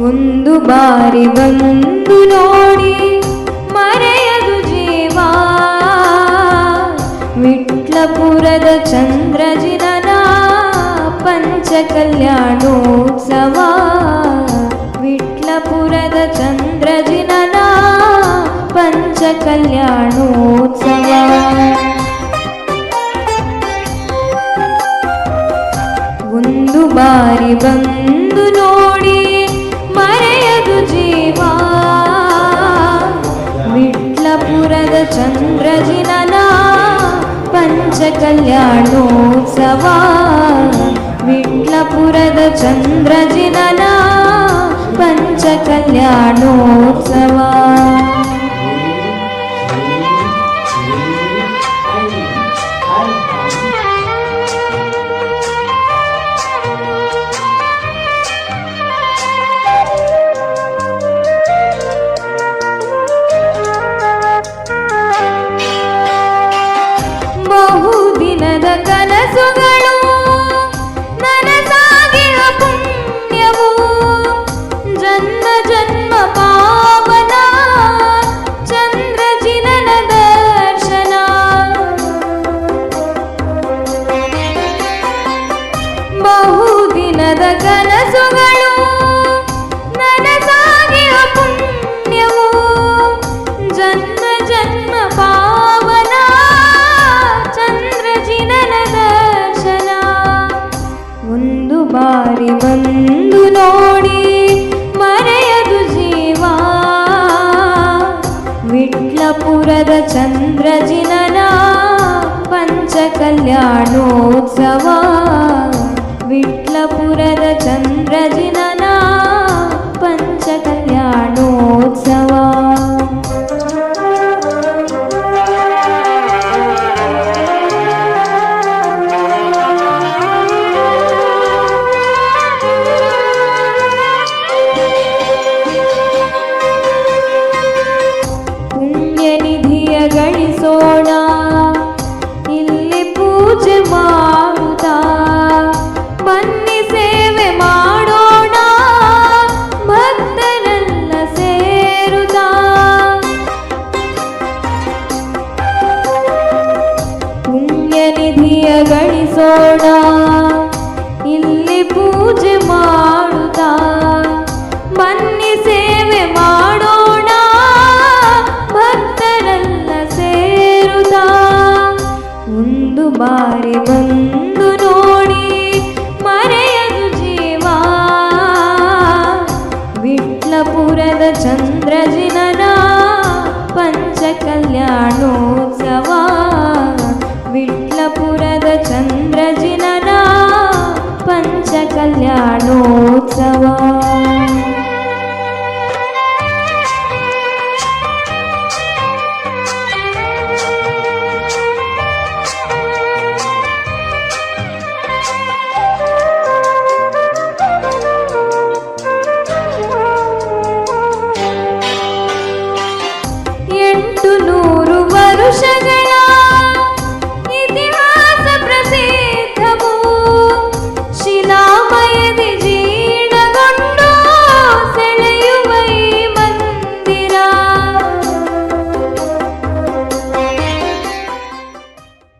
ಒಂದು ಬಾರಿ ಬಂದು ನೋಡಿ ಮರೆಯದು ಜೀವ. ವಿಟ್ಲಪುರದ ಚಂದ್ರಜಿನನ ಪಂಚ ಕಲ್ಯಾಣೋತ್ಸವ ವಿಟ್ಲಪುರದ ಚಂದ್ರಜಿನನ ಪಂಚ ಒಂದು ಬಾರಿ ಬಂದು कल्याणोत्सव विट्लपुरद चन्द्रजिनना पञ्चकल्याणोत्सव ಕನಸುಗಳು ನನಸಾಗಿವ ಪುಣ್ಯವು ಜನ್ಮ ಜನ್ಮ ಪಾವನ ಚಂದ್ರಜಿನನ ದರ್ಶನ ಒಂದು ಬಾರಿ ಬಂದು ನೋಡಿ ಮರೆಯದು ಜೀವ ವಿಟ್ಲಪುರದ ಚಂದ್ರಜಿನನ ಪಂಚ ಕಲ್ಯಾಣೋತ್ಸವ ವಿಟ್ಲಪುರದ చంద్రజినా ಗಳಿಸೋಣ ಇಲ್ಲಿ ಪೂಜೆ ಮಾಡುತ್ತಾ ಬನ್ನಿ ಸೇವೆ ಮಾಡೋಣ ಭಕ್ತರೆಲ್ಲ ಸೇರುತ್ತಾ ಒಂದು ಬಾರಿ ಬಂದು ನೋಡಿ ಮರೆಯದು ಜೀವ ವಿಟ್ಲಪುರದ ಚಂದ್ರಜಿನನ ಪಂಚ ಕಲ್ಯಾಣೋತ್ಸವ